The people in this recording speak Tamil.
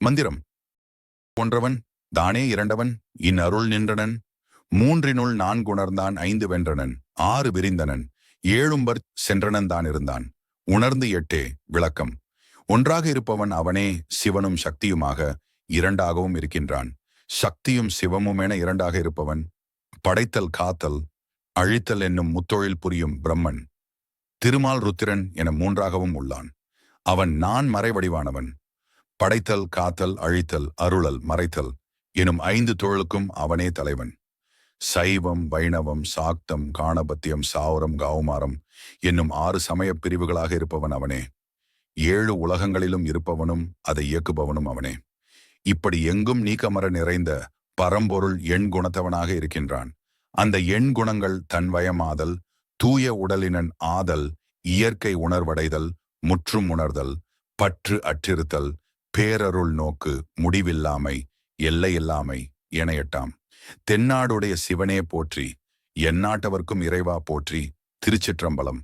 மந்திரம். ஒன்றவன் தானே இரண்டவன் இன் அருள் நின்றனன். மூன்றினுள் நான்குணர்ந்தான் ஐந்து வென்றனன் ஆறு விரிந்தனன் ஏழும்பர் சென்றனன் தான் இருந்தான் உணர்ந்து எட்டே விளக்கம். ஒன்றாக இருப்பவன் அவனே சிவனும் சக்தியுமாக இரண்டாகவும் இருக்கின்றான். சக்தியும் சிவமும் என இரண்டாக இருப்பவன் படைத்தல் காத்தல் அழித்தல் என்னும் முத்தொழில் புரியும் பிரம்மன். திருமால் ருத்திரன் என மூன்றாகவும் உள்ளான். அவன் நான் மறைவடிவானவன் படைத்தல் காத்தல் அழித்தல் அருளல் மறைத்தல் எனும் ஐந்து தொழிலுக்கும் அவனே தலைவன். சைவம் வைணவம் சாக்தம் காணபத்தியம் சாவரம் கவுமாரம் என்னும் ஆறு சமயப் பிரிவுகளாக இருப்பவன் அவனே. ஏழு உலகங்களிலும் இருப்பவனும் அதை இயக்குபவனும் அவனே. இப்படி எங்கும் நீக்கமர நிறைந்த பரம்பொருள் எண் குணத்தவனாக இருக்கின்றான். அந்த எண் குணங்கள் தன்வயமாதல் தூய உடலினன் ஆதல் இயற்கை உணர்வடைதல் முற்றும் உணர்தல் பற்று அற்றிருத்தல் பேரருள் நோக்கு முடிவில்லாமை எல்லையில்லாமை என எட்டாம் தென்னாடுடைய சிவனே போற்றி எந்நாட்டவர்க்கும் இறைவா போற்றி திருச்சிற்றம்பலம்.